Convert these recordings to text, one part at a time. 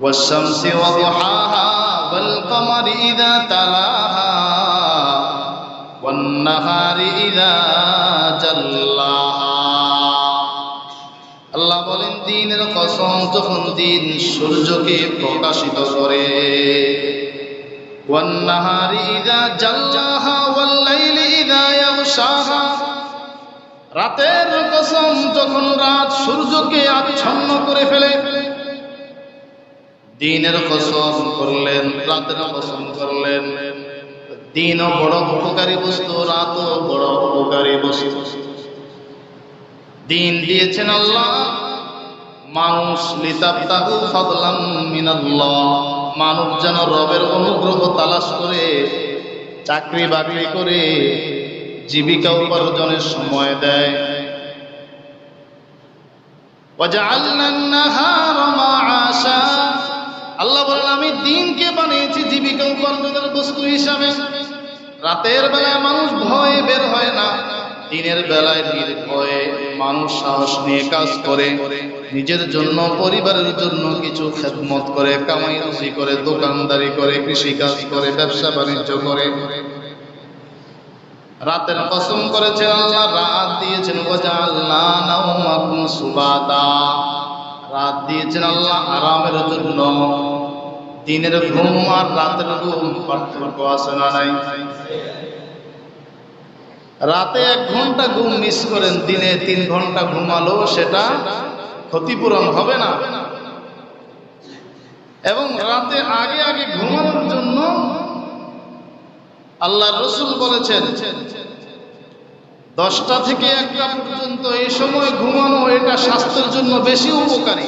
والشمس وضحاها والقمر إذا تلاها والنهار إذا جلاها আল্লাহ বলেন দিনের কসম যখন দিন সূর্যকে প্রকাশিত করে والنهار إذا جلاها والليل إذا يغشاها রাতের কসম যখন রাত সূর্যকে আচ্ছন্ন করে ফেলে দিনের কসম করলেন রাতের কসম করলেন দিনও বড় উপকারী বস্তু রাতও বড় উপকারী বস্তু দিন দিয়েছেন আল্লাহ মানুষ লিতাবতাহু ফাদলাম মিনাল্লাহ মানুষ যেন রবের অনুগ্রহ তালাশ করে চাকরি বাকরি করে জীবিকা উপার্জনের সময় দেয় وجعلنا النهار معاشا আল্লাহ বলেন, আমি দিনকে বানিয়েছি জীবিকা উপার্জনের বস্তু হিসাবে। রাতের বেলায় মানুষ ভয়ে বের হয় না, দিনের বেলায় নির্ভয়ে মানুষ সাহস নিয়ে কাজ করে, নিজের জন্য, পরিবারের জন্য কিছু খেদমত করে, কামাই রুজি করে, দোকানদারি করে কৃষি কাজ করে, ব্যবসা বাণিজ্য করে। রাতের কসম করেছেন আল্লাহ, রাত দিয়েছেন রাত দিয়েছেন আল্লাহ, আরামের জন্য। দিনের ঘুম আর রাতের ঘুম পার্থক্য আছে না নাই? রাতে এক ঘণ্টা ঘুম মিস করেন, দিনে তিন ঘণ্টা ঘুমালো, সেটা ক্ষতিপূরণ হবে না। এবং রাতে আগে আগে ঘুমানোর জন্য আল্লাহ রসুল বলেছেন, দশটা থেকে একটা পর্যন্ত এই সময় ঘুমানো এটা স্বাস্থ্যের জন্য বেশি উপকারী।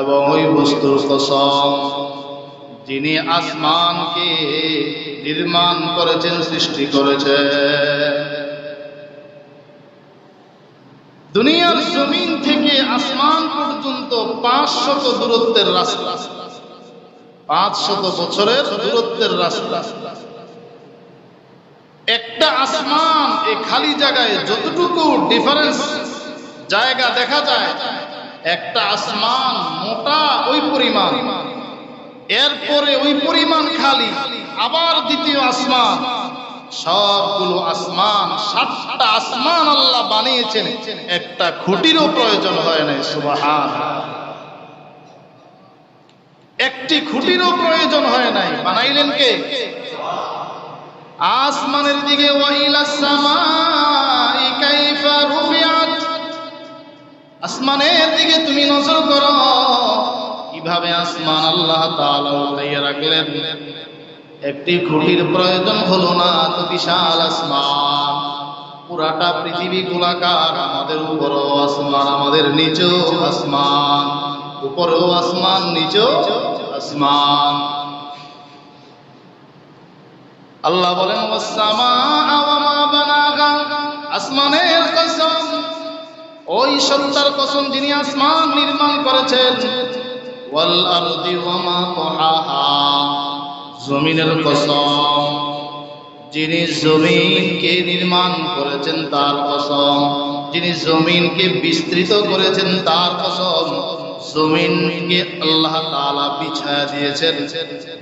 এবং ওই বস্তুর কসম যিনি আসমানকে নির্মাণ করেছেন, সৃষ্টি করেছে দুনিয়ার জমিন থেকে আসমান পর্যন্ত পাঁচশত দূরত্বের রাস্তা। পাঁচশত বছরের দূরত্বের রাস্তা। একটা আসমান এই খালি জায়গায় যতটুকু ডিফারেন্স জায়গা দেখা যায় একটা আসমান মোটা ওই পরিমাণ। এরপরে ওই পরিমাণ খালি, আবার দ্বিতীয় আসমান। সবগুলো আসমান, সাতটা আসমান আল্লাহ বানিয়েছেন। একটা খুঁটিরও প্রয়োজন হয় নাই, সুবাহান। একটি খুঁটিরও প্রয়োজন হয় নাই, বানাইলেন কে? আসমানের দিকে ওয়াইলাস সামাই কাইফা রুফিআত আসমানের দিকে তুমি নজর করো। কীভাবে আসমান আল্লাহ তাআলা রাখলেন? একটি খুঁটির প্রয়োজন হলো না তো বিশাল আসমান। পুরাটা পৃথিবী গোলাকার, আমাদের উপরও আসমান, আমাদের নিচেও আসমান, উপরেও আসমান, নিচেও আসমান। আল্লাহ বলেন আসমানের ওই সত্তার কসম যিনি আসমান নির্মাণ করেছেন, ওয়াল আরদি ওয়া তাহাহা, জমিনের কসম। যিনি জমিনকে নির্মাণ করেছেন, তার কসম। যিনি জমিনকে বিস্তৃত করেছেন, তার কসম। জমিনকে আল্লাহ তাআলা বিছায়া দিয়েছেন।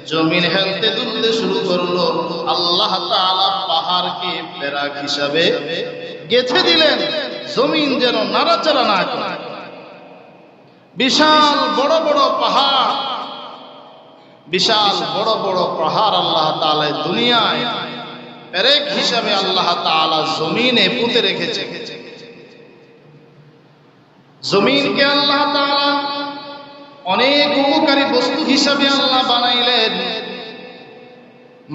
জমিন হেলতে দুলতে শুরু করল, আল্লাহ তাআলা পাহাড়কে পেরাক হিসাবে গেথে দিলেন। জমিন যেন নাড়াচাড়া না করে। বিশাল বড় বড় পাহাড়। বিশাল বড় বড় পাহাড় আল্লাহ তাআলা দুনিয়ায় পেরেক হিসাবে আল্লাহ তাআলা জমিনে পুঁতে রেখেছে। জমিনকে আল্লাহ তাআলা অনেক উপকারী বস্তু হিসাবে আল্লাহ বানাইলেন।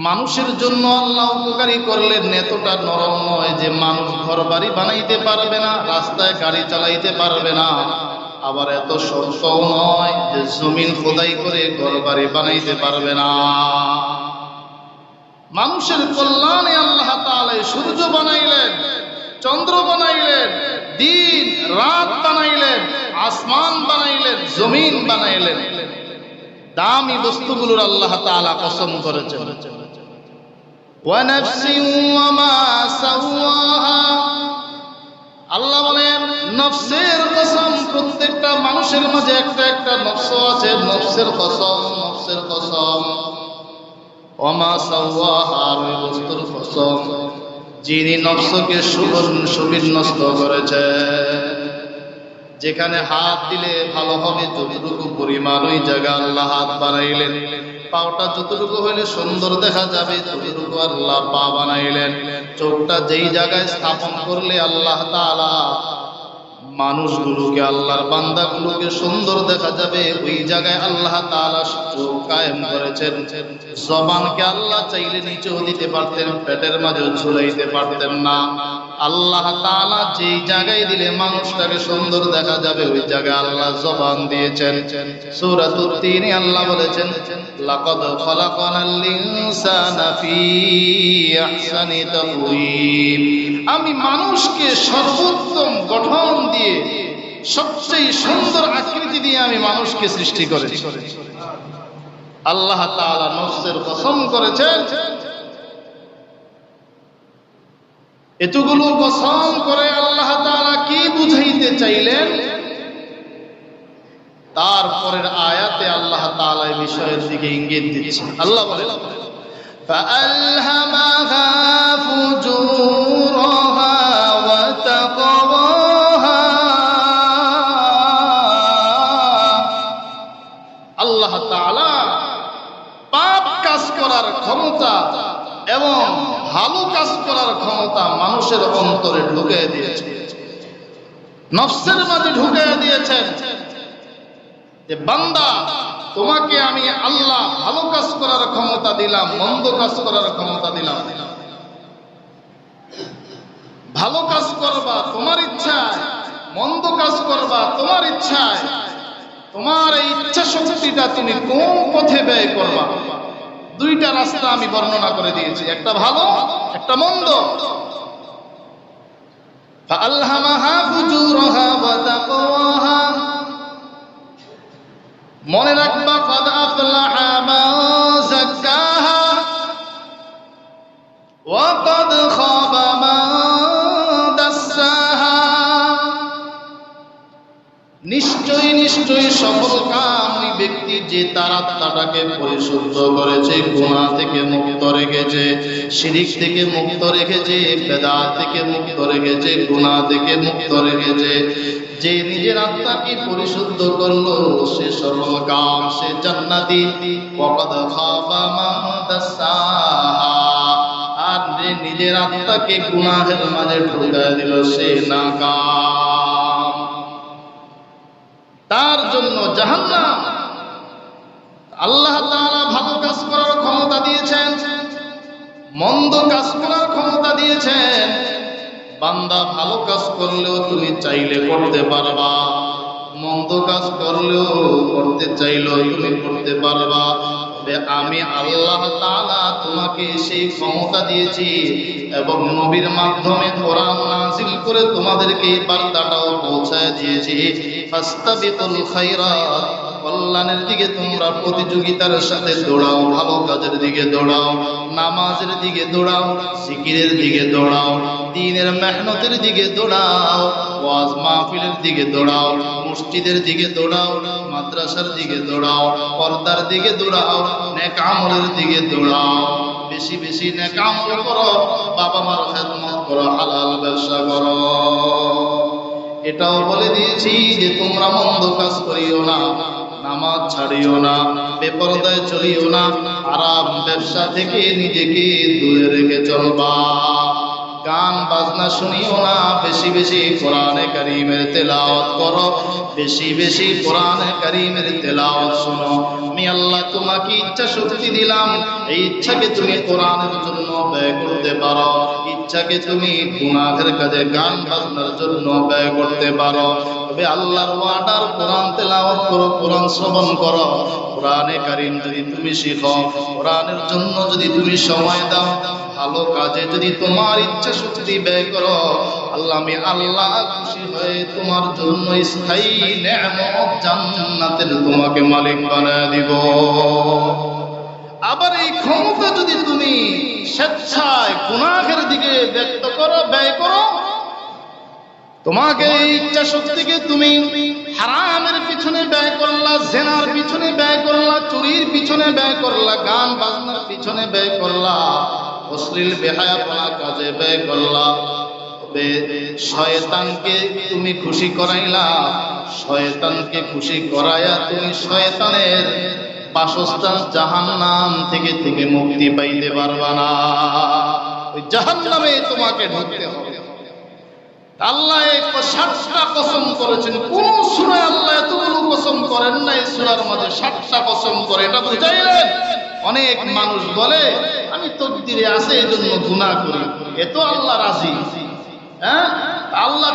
মানুষের জন্য আল্লাহ উপকারী করলেন এতটা নরম নয় যে মানুষ ঘর বাড়ি বানাইতে পারবে না, রাস্তায় গাড়ি চালাইতে পারবে না। আবার এত শক্তও নয় যে জমিন খোদাই করে ঘর বাড়ি বানাইতে পারবে না। মানুষের কল্যাণে আল্লাহ সূর্য বানাইলেন, চন্দ্র বানাইলেন, দিন, রাত বানাইলেন, আসমান বানাইলেন, জমিন বানাইলেন। দামি বস্তুগুলোর আল্লাহ তাআলা কসম করেছেন। ونفس وما سواها আল্লাহ বলেন নফসের কসম প্রত্যেকটা মানুষের মাঝে একটা একটা নফস আছে নফসের কসম নফসের কসম অমা সাওয়াহা ওই বস্তুর কসম যিনি নফসকে সুবর্ণ সুবিন্যস্ত করেছে যেখানে হাত দিলে ভালো হবে যতটুকু পরিমাণ ওই জায়গা আল্লাহ হাত বানাইলেন পাওটা যতটুকু হইলে সুন্দর দেখা যাবে, ততটুকু আল্লাহ পা বানাইলেন। চোখটা যেই জায়গায় স্থাপন করলে আল্লাহ তাআলা মানুষগুলোকে, আল্লাহর বান্দাগুলোকে সুন্দর দেখা যাবে। ওই জায়গায় আল্লাহ করেছেন। জবানকে আল্লাহ চাইলে নিচেও দিতে পারতেন, পেটের মাঝেও ঝুলাইতে পারতেন না। আল্লাহ তাআলা যেই জায়গায় দিলে মানুষটাকে সুন্দর দেখা যাবে, ওই জায়গায় আল্লাহ জবান দিয়েছেন। সূরাতুত তিনে আল্লাহ বলেছেন, লাকাদ খলাকনাল ইনসানা ফি আহসানি তাকওয়িম। আমি মানুষকে সর্বোত্তম গঠন দিয়ে সবচেয়ে সুন্দর আকৃতি দিয়ে আমি মানুষকে সৃষ্টি করেছি আল্লাহ তাআলা নফসের কসম করেছেন এতগুলো কসম করে আল্লাহ তাআলা কি বুঝাইতে চাইলেন তারপরের আয়াতে আল্লাহ তাআলা এই বিষয়ের দিকে ইঙ্গিত দিচ্ছেন আল্লাহ বলেন فألهمها فجورها ক্ষমতা এবং ভালো কাজ করার ক্ষমতা মানুষের অন্তরে ঢুকে দিয়েছে। নফসের মাঝে ঢুকে দিয়েছেন যে, বান্দা, তোমাকে আমি আল্লাহ ভালো কাজ করার ক্ষমতা দিলাম, মন্দ কাজ করার ক্ষমতা দিলাম। ভালো কাজ করবা তোমার ইচ্ছায়, মন্দ কাজ করবা তোমার ইচ্ছায়। তোমার এই ইচ্ছা শক্তিটা তুমি কোন পথে ব্যয় করবা? দুইটা রাস্তা আমি বর্ণনা করে দিয়েছি একটা ভালো একটা মন্দ। মনে রাখবে যে তার আত্মাটাকে পরিশুদ্ধ করেছে, গুনাহ থেকে মুক্ত রেখেছে, শিরিক থেকে মুক্ত রেখেছে, বেদাত থেকে মুক্ত রেখেছে, গুনাহ থেকে মুক্ত রেখেছে। যে নিজের আত্মাকে পরিশুদ্ধ করল, সে সফল কাম সে জান্নাতি। ওয়াকাদ খাবা মান আর যে নিজের আত্মাকে গুনাহের মাঝে ঢুকায় দিল, সে নাকাম। তার জন্য জাহান্নাম আল্লাহ ভালো কাজ করার ক্ষমতা দিয়েছেন, মন্দ কাজ করার ক্ষমতা দিয়েছেন। বান্দা ভালো কাজ করলেও তুমি চাইলে করতে পারবা, মন্দ কাজ করলেও করতে চাইলেও তুমি করতে পারবা। আমি আল্লাহ তোমাকে সেই ক্ষমতা দিয়েছি এবং নবীর মাধ্যমে কোরআন নাজিল করে তোমাদেরকে এই বার্তাটাও পৌঁছায় দিয়েছি। ফাস্তাবিকুল খায়রাত কল্যাণের দিকে তোমরা প্রতিযোগিতার সাথে দৌড়াও, ভালো কাজের দিকে দৌড়াও, নামাজের দিকে দৌড়াও, জিকিরের দিকে দৌড়াও, দিনের মেহনতের দিকে দৌড়াও, ওয়াজ মাহফিলের দিকে দৌড়াও, মসজিদের দিকে দৌড়াও, মাদ্রাসার দিকে দৌড়াও, পর্দার দিকে দৌড়াও, নেক আমলের দিকে দৌড়াও। বেশি বেশি নেক আমল করো, বাবা মার খেদমত করো, হালাল ব্যবসা করো। এটাও বলে দিয়েছি যে তোমরা মন্দ কাজ করিও না। নামাজ ছাড়িও না, বেপরদায় চলিও না আরাম ব্যবসা থেকে নিজেকে দূরে রেখে চলবা। গান, বাজনা শুনিও না, বেশি বেশি কোরআনে কারিমের তেলাওয়াত করো, বেশি বেশি কোরআনে কারিমের তেলাওয়াত শোনো। আমি আল্লাহ তোমাকে ইচ্ছা শক্তি দিলাম, এই ইচ্ছাকে তুমি কোরআনের জন্য ব্যয় করতে পারো। ইচ্ছাকে তুমি গুনাহের কাজে, গান, বাজনার জন্য ব্যয় করতে পারো। তবে আল্লাহর ওয়ার্ডার কোরআন তেলাওয়াত করো, কোরআন শ্রবণ করো। কোরআনে কারিম যদি তুমি শিখো, কোরআনের জন্য যদি তুমি সময় দাও, ভালো কাজে যদি তোমার ইচ্ছা শক্তি ব্যয় করো আল্লাহ আমি আল্লাহ খুশি হয়ে তোমার জন্য স্থায়ী নেয়ামত জান্নাতের তোমাকে মালিক বানায় দিব। আবার এই ক্ষমতা যদি তুমি স্বেচ্ছায় গুনাহের দিকে ব্যক্ত করো, ব্যয় করো তোমাকে এই ইচ্ছা শক্তিকে তুমি হারামের পিছনে ব্যয় করলা, জেনার পিছনে ব্যয় করলা, চুরির পিছনে ব্যয় করলা, গান বাজনার পিছনে ব্যয় করলা, অশ্লীল বেহায়াপনা কাজে ব্যয় করলা। শয়তানকে তুমি খুশি করাইলা, শয়তানকে খুশি করাইয়া তুমি শয়তানের বাসস্থান জাহান্নাম থেকে থেকে মুক্তি পাইতে পারবা না। ওই জাহান্নামে তোমাকে ঢুকতে হবে। এটা অনেক মানুষ বলে, আমি তকদিরে আছে এই জন্য গুণা করি এত আল্লাহ রাজি। হ্যাঁ? আল্লাহ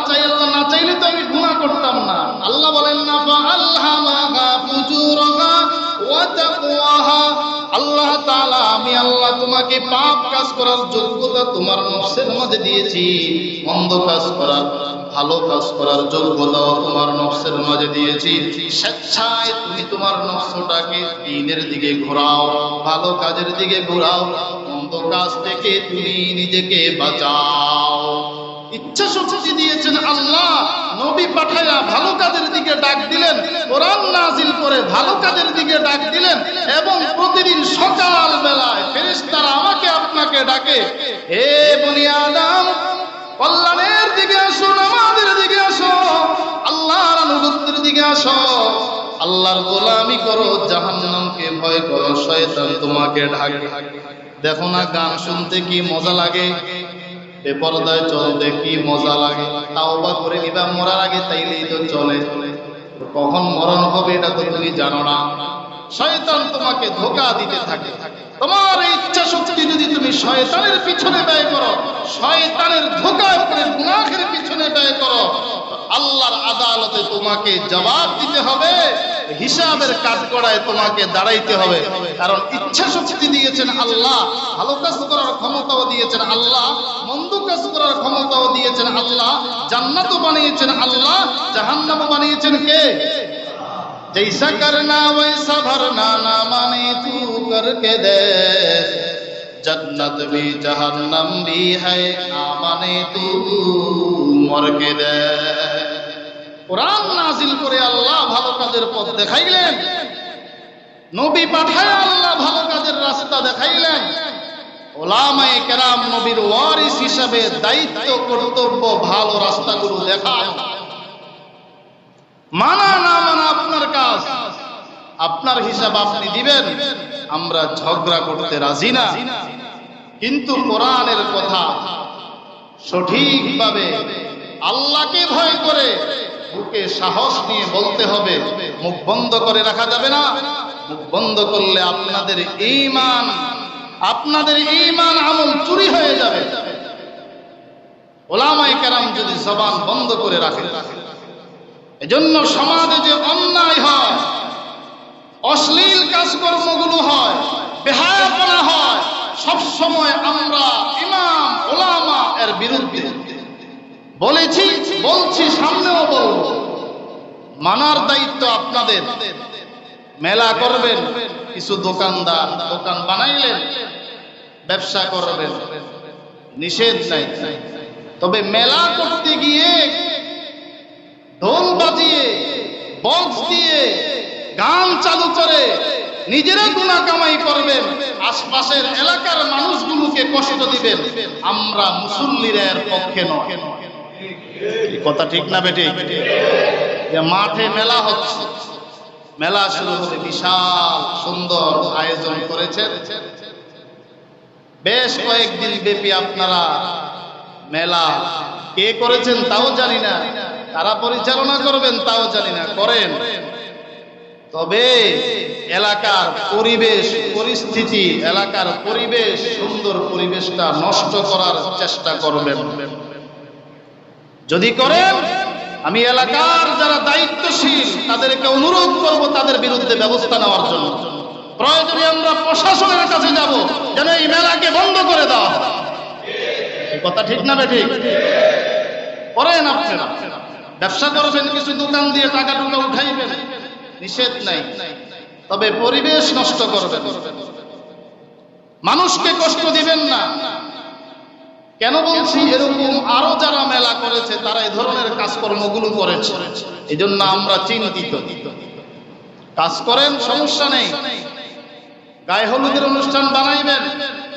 তোমাকে পাপ কাজ করার যোগ্যতা তোমার নফসের মাঝে দিয়েছি। মন্দ কাজ করার, ভালো কাজ করার যোগ্যতাও তোমার নফসের মাঝে দিয়েছি। স্বেচ্ছায় তুমি তোমার নফসটাকে দিনের দিকে ঘোরাও, ভালো কাজের দিকে ঘোরাও, মন্দ কাজ থেকে তুমি নিজেকে বাঁচাও। ইচ্ছা শক্তি দিয়েছেন আল্লাহ। নবী পাঠায়া ভালো কাজের দিকে ডাক দিলেন। কোরআন নাজিল করে ভালো কাজের দিকে ডাক দিলেন এবং প্রতিদিন সকাল বেলায় ফেরেশতারা আমাকে আপনাকে ডাকে, হে বনি আদম, কল্যাণের দিকে আসো, নামাজের দিকে আসো, আল্লাহর আনুগত্যের দিকে আসো। আল্লাহর গোলামি করো, জাহান্নামকে ভয় করো, শয়তান তোমাকে ঢাকে। দেখো না, গান শুনতে কি মজা লাগে? বেপরদায় চলতে কি মজা লাগে। তাও বা করে নিবা, মরার আগে তাইলেই তো চলে। কখন মরণ হবে এটা তো তুমি জানো না। শয়তান তোমাকে ধোকা দিতে থাকে। তোমার ইচ্ছা শক্তি যদি তুমি শয়তানের পিছনে ব্যয় করো, শয়তানের ধোকায় করে গুনাহের পিছনে ব্যয় করো আল্লাহর আদালতে তোমাকে জবাব দিতে হবে। হিসাবের কাঠগড়ায় তোমাকে দাঁড়াইতে হবে কারণ ইচ্ছা শক্তি দিয়েছেন আল্লাহ ভালো কাজ করার ক্ষমতাও দিয়েছেন আল্লাহ মন্দ কাজ করার ক্ষমতাও দিয়েছেন আল্লাহ জান্নাতও বানিয়েছেন আল্লাহ জাহান্নামও বানিয়েছেন কে जैसा करना वैसा भरना ना माने तू करके दे जन्नत भी जहन्नम भी है ना माने तू मर के दे কোরআন নাজিল করে আল্লাহ ভালো কাজের পথ দেখাইলেন। নবী পাঠায় আল্লাহ ভালো কাজের রাস্তা দেখাইলেন। কেরাম নবীর ওয়ারিস হিসাবে দায়িত্ব, কর্তব্য, ভালো রাস্তাগুলো দেখায়। মানা না মানা আপনার কাজ, আপনার হিসাব আপনি দিবেন, আমরা ঝগড়া করতে রাজি না। কিন্তু কোরআনের কথা সঠিকভাবে আল্লাহকে ভয় করে বুকে সাহস নিয়ে বলতে হবে, মুখ বন্ধ করে রাখা যাবে না। মুখ বন্ধ করলে আপনাদের ঈমান আপনাদের ঈমান আমল চুরি হয়ে যাবে। ওলামায়ে কেরাম যদি জবান বন্ধ করে রাখে, এজন্য সমাজে যে অন্যায় হয়, অশ্লীল কাজকর্মগুলো হয়, বেহায়াপনা হয় সব সময় আমরা ইমাম, ওলামা এর বিরুদ্ধে। বলেছি, বলছি, সামনেও বলব। মানার দায়িত্ব আপনাদের। মেলা করবেন, কিছু দোকানদার, দোকান বানাইলেন, ব্যবসা করবেন। নিষেধ নাই। তবে মেলা করতে গিয়ে, ঢোল বাজিয়ে, বক্স দিয়ে, গান চালু করে, নিজেরা গুণা কামাই করবেন। আশপাশের এলাকার মানুষগুলোকে কষ্ট দিবেন। আমরা মুসল্লিরা এর পক্ষে নয়। কথা ঠিক না বেটে যে মাঠে মেলা হচ্ছে। মেলা শুরু হতে বিশাল সুন্দর আয়োজন করেছেন। বেশ কয়েকদিন ব্যাপী আপনারা মেলা কে করেছেন তাও জানি না। কারা পরিচালনা করবেন তাও জানি না, করেন। তবে এলাকার পরিবেশ, পরিস্থিতি, এলাকার পরিবেশ, সুন্দর পরিবেশটা নষ্ট করার চেষ্টা করবেন। যদি করেন আমি এলাকার যারা দায়িত্বশীল, তাদেরকে অনুরোধ করব তাদের বিরুদ্ধে ব্যবস্থা নেওয়ার জন্য। প্রয়োজনে আমরা প্রশাসনের কাছে যাব, যেন এই মেলাকে বন্ধ করে দেওয়া। কথা ঠিক না বে ঠিক? করেন আপনারা। ব্যবসা করবেন কিছু দোকান দিয়ে টাকা টুকা উঠাইবেন। নিষেধ নাই। তবে পরিবেশ নষ্ট করবেন। মানুষকে কষ্ট দিবেন না। কেন বলছি? এরকম আরও যারা মেলা করেছে, তারা এই ধরনের কাজকর্মগুলো করেছে। এই জন্য আমরা চিন্তিত। কাজ করেন, সমস্যা নেই। গায়ে হলুদের অনুষ্ঠান বানাইবেন।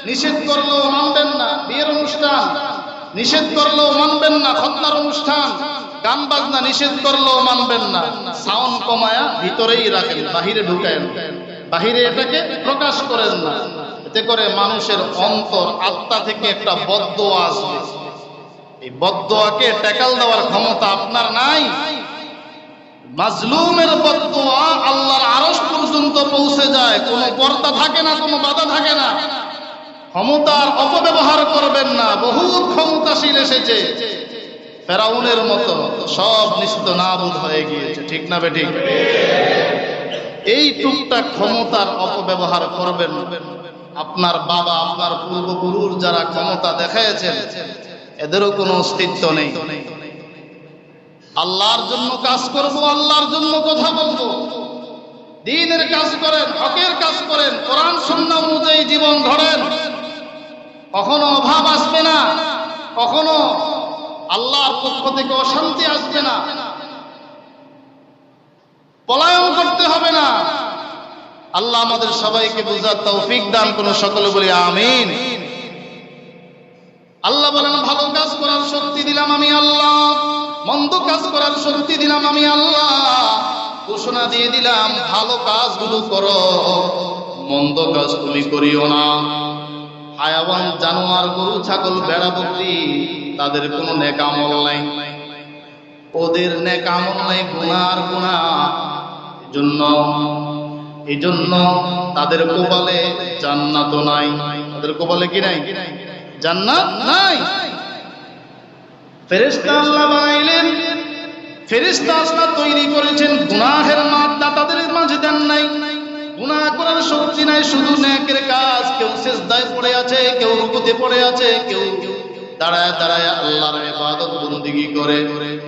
নিষেধ করলেও মানবেন না, বিয়ের অনুষ্ঠান। নিষেধ করলেও মানবেন না, খতনার অনুষ্ঠান। গান বাজনা নিষেধ করলেও মানবেন না। সাউন্ড কমায়া ভিতরেই রাখেন, বাহিরে ঢুকায়েন। বাহিরে এটাকে প্রকাশ করেন না। এতে করে মানুষের অন্তর আত্মা থেকে একটা বদ্ধ আসবে। এই বদ্ধকে ট্যাকাল দেওয়ার ক্ষমতা আপনার নাই। মাজলুমের বদুয়া আল্লাহর আরশ পর্যন্ত পৌঁছে যায়। কোনো পর্দা থাকে না, কোনো বাধা থাকে না। ক্ষমতার অপব্যবহার করবেন না। বহুত ক্ষমতাশীল এসেছে। ফেরাউনের মতো সব নিস্ত নাবুদ হয়ে গিয়েছে। ঠিক না বে ঠিক এই টুকটাক ক্ষমতার অপব্যবহার করবেন। আপনার বাবা, আপনার পূর্বপুরুষ যারা ক্ষমতা দেখাইছেন এদেরও কোনো অস্তিত্ব নেই। আল্লাহর জন্য কাজ করব, আল্লাহর জন্য কথা বলব। দিনের কাজ করেন, হকের কাজ করেন, কোরআন সন্না অনুযায়ী জীবন ধরেন কখনো অভাব আসবে না, কখনো আল্লাহর পক্ষ থেকে অশান্তি আসবে না। পলায়ন করতে হবে না। আল্লাহ আমাদের সবাইকে বুঝার তৌফিক দান কোন সকলে বলি আমিন। আল্লাহ বলেন, ভালো কাজ করার শক্তি দিলাম আমি আল্লাহ, মন্দ কাজ করার শক্তি দিলাম আমি আল্লাহ। ঘোষণা দিয়ে দিলাম, ভালো কাজগুলো করো, মন্দ কাজ তুমি করিও না। হায়াবান জানোয়ার, গরু, ছাগল বেড়া বকরি, তাদের কোনো নেকামল নাই। ওদের নেকামল নাই, গুনার গুণা জন্য এই জন্য তাদের কোপালে জান্নাত নাই। তাদের কোপালে কি নাই? জান্নাত নাই। ফেরেশতা আল্লাহ বানাইলেন। ফেরেশতা আল্লাহ তৈরি করেছেন গুনাহের মাত্রা তাদের মাঝে দেন নাই। গুনাহ করার শক্তি নাই, শুধু নেকের কাজ। কেউ সেজদায় পড়ে আছে, কেউ রুকুতে পড়ে আছে, কেউ দাঁড়ায় দাঁড়ায় আল্লাহর ইবাদত বন্দিগি করে।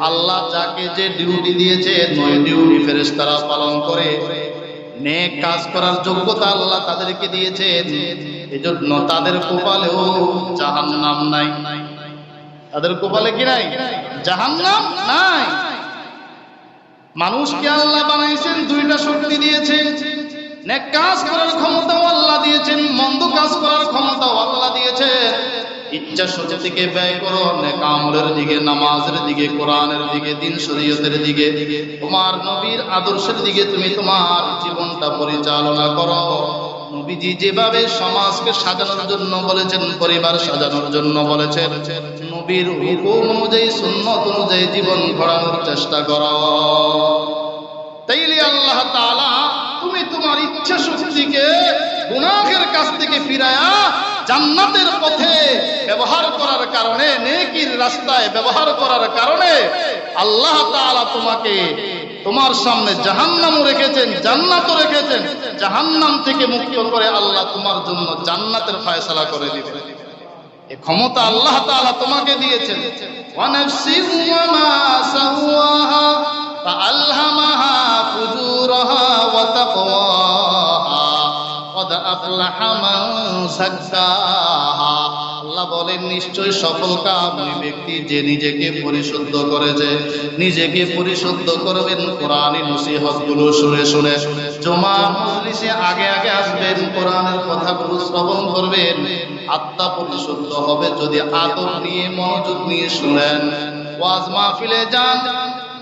আল্লাহ যাকে যে ডিউটি দিয়েছে নয় ডিউটি ফেরেশতারা পালন করে। নেক কাজ করার যোগ্যতা আল্লাহ তাদেরকে দিয়েছেন। এজন্য তাদের কপালেও জাহান্নাম নাই। তাদের কপালে কি নাই? জাহান্নাম নাই। মানুষকে আল্লাহ বানাইছেন, দুইটা শক্তি দিয়েছেন। নেক কাজ করার ক্ষমতাও আল্লাহ দিয়েছেন, মন্দ কাজ করার ক্ষমতাও আল্লাহ দিয়েছেন। ইচ্ছা শক্তিকে ব্যয় করো, নেক আমলের দিকে, নামাজের দিকে, কোরআনের দিকে, দিন শরীয়তের দিকে। তোমার নবীর আদর্শের দিকে তুমি তোমার জীবনটা পরিচালনা করো। নবীজি যেভাবে সমাজকে সাজানোর জন্য বলেছেন, পরিবার সাজানোর জন্য বলেছেন, নবীর হুকুম অনুযায়ী, সুন্নত অনুযায়ী জীবন ঘোরানোর চেষ্টা করো। তাইলে আল্লাহ তাআলা তোমার ইচ্ছা শক্তিকে গুনাহের কাছ থেকে ফিরায়া জান্নাতের পথে ব্যবহার করার কারণে, নেকির রাস্তায় ব্যবহার করার কারণে আল্লাহ তাআলা তোমাকে তোমার সামনে জাহান্নামও রেখেছেন, জান্নাতও রেখেছেন, জাহান্নাম থেকে মুক্ত করে আল্লাহ তোমার জন্য জান্নাতের ফয়সালা করে দিবেন। এ ক্ষমতা আল্লাহ তাআলা তোমাকে দিয়েছেন। ওয়া মা সাওয়াহা। فألهمها فجورها وتقواها قد أفلح من زكاها আল্লাহ বলেন নিশ্চয় সফল কাম ওই ব্যক্তি যে নিজেকে পরিশুদ্ধ করেছে নিজেকে পরিশুদ্ধ করবেন কোরআনী নসিহত গুলো শুনে শুনে জমা মজলিসে আগে আগে আসবেন কোরআনের কথাগুলো শ্রবণ করবেন আত্মা পরিশুদ্ধ হবে যদি আদর নিয়ে মনোযোগ নিয়ে শুনেন ওয়াজ মাহফিলে যান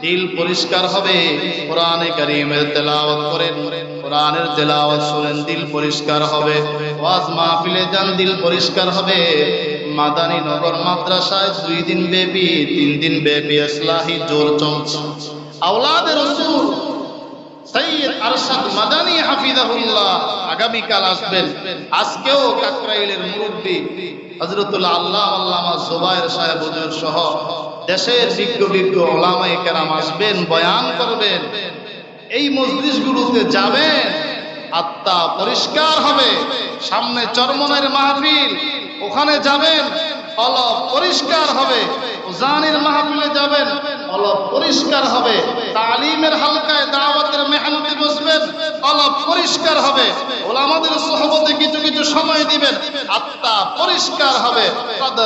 দিল পরিষ্কার হবে। কোরআনে কারীমের তেলাওয়াত করেন। কোরআনের তেলাওয়াত শুনেন, দিল পরিষ্কার হবে। ওয়াজ মাহফিলে যান, দিল পরিষ্কার হবে। মাদানী নগর মাদ্রাসায় দুই দিন ব্যাপী, তিন দিন ব্যাপী ইসলাহি জোর চলছে আওলাদের রসুল সৈয়দ আরশাদ মাদানী হাফিজাহুল্লাহ আগামীকাল আসবেন। আজকেও কাকরাইলের মুরব্বী হজরতুল্লাহ আল্লাহ আল্লামা জুবাইর সাহেব হুজুর সহ দেশের বিজ্ঞ বিজ্ঞ ওলামায়ে কেরাম আসবেন, বয়ান করবেন। এই মজলিসগুলোতে যাবেন, আত্মা পরিষ্কার হবে, সামনে চরমনের মাহফিল, ওখানে যাবেন, অলপ পরিষ্কার হবে জানির মাহফিলে যাবেন, অলপ পরিষ্কার হবে, তালিমের হালকায় দাওয়াতের মেহনতে বসবেন অলপ পরিষ্কার হবে ওলামাদের সহবতে কিছু কিছু সময় দিবেন আত্মা পরিষ্কার হবে কদ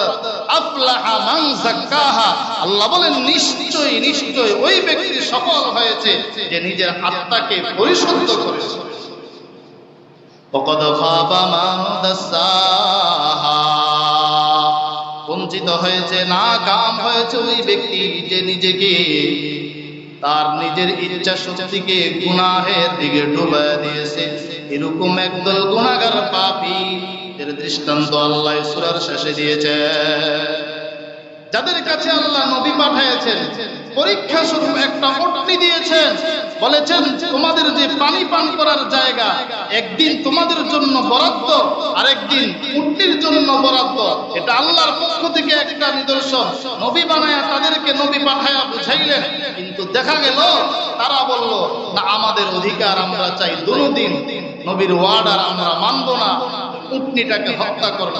আফলাহা মান যাক্কাহা আল্লাহ বলেন নিশ্চয়ই নিশ্চয়ই ওই ব্যক্তি সফল হয়েছে যে নিজের আত্মাকে পরিশুদ্ধ করেছে وقد خاب من دساها বঞ্চিত হয়েছে না কাম হয়েছে ওই ব্যক্তি যে নিজেকে তার নিজের ইচ্ছা শক্তিকে গুনাহের দিকে ডুবায় দিয়েছে। এরকম একদল গুণাগার পাপি, এর দৃষ্টান্ত আল্লাহ সুরার শেষে দিয়েছে। যাদের কাছে আল্লাহ নবী পাঠিয়েছেন, পরীক্ষা স্বরূপ একটা অটনি দিয়েছেন, বলেছেন, তোমাদের যে পানি পান করার জায়গা, একদিন তোমাদের জন্য বরাদ্দ আর একদিন উটনির জন্য বরাদ্দ। এটা আল্লাহর পক্ষ থেকে একটা নিদর্শন। নবী বানায়া তাদেরকে নবী পাঠায়া বুঝাইলেন। কিন্তু দেখা গেল, তারা বলল, না, আমাদের অধিকার আমরা চাই দুদিন নবীর ওয়ার্ডার আমরা মানব না। উটনিটাকে হত্যা করল।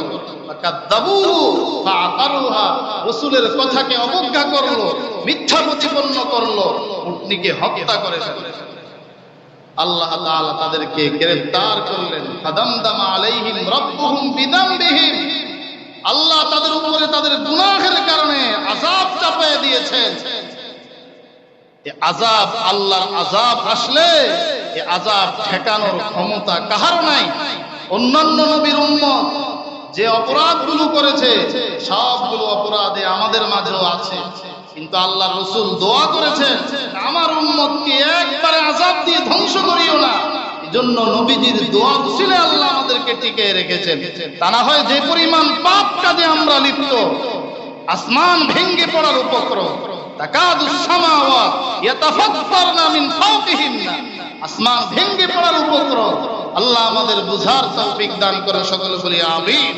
রাসূলের কথাকে অবজ্ঞা করল, মিথ্যা প্রতিপন্ন করল উটনিকে হত্যা করে আল্লাহ তাদেরকে গ্রেফতার করলেন। ফাদামদামা আলাইহিম রাব্বুহুম আল্লাহ তাদের উপরে তাদের গুনাহের কারণে আযাব চাপিয়ে দিয়েছেন। এ আযাব আল্লাহর আযাব আসলে, এ আযাব ঠেকানোর ক্ষমতা কাহার নাই। অন্যান্য নবীর উম্মত, যে অপরাধগুলো করেছে, সবগুলো অপরাধে আমাদের মাঝেও আছে। কিন্তু আল্লাহ রসুল দোয়া করেছেন, আমার উম্মতকে একবারে আজাব দিয়ে ধ্বংস করিও না। জন্য নবীজির দোয়া ছিলে আল্লাহ আমাদেরকে টিকে রেখেছেন। তা না হয় যে পরিমাণ পাপ কাজে আমরা লিপ্ত, আসমান ভেঙ্গে পড়ার উপক্রম। মিন আসমান ভেঙ্গে পড়ার উপক্রম। আল্লাহ আমাদের বুঝার তৌফিক দান করে সকলে বলি আমিন।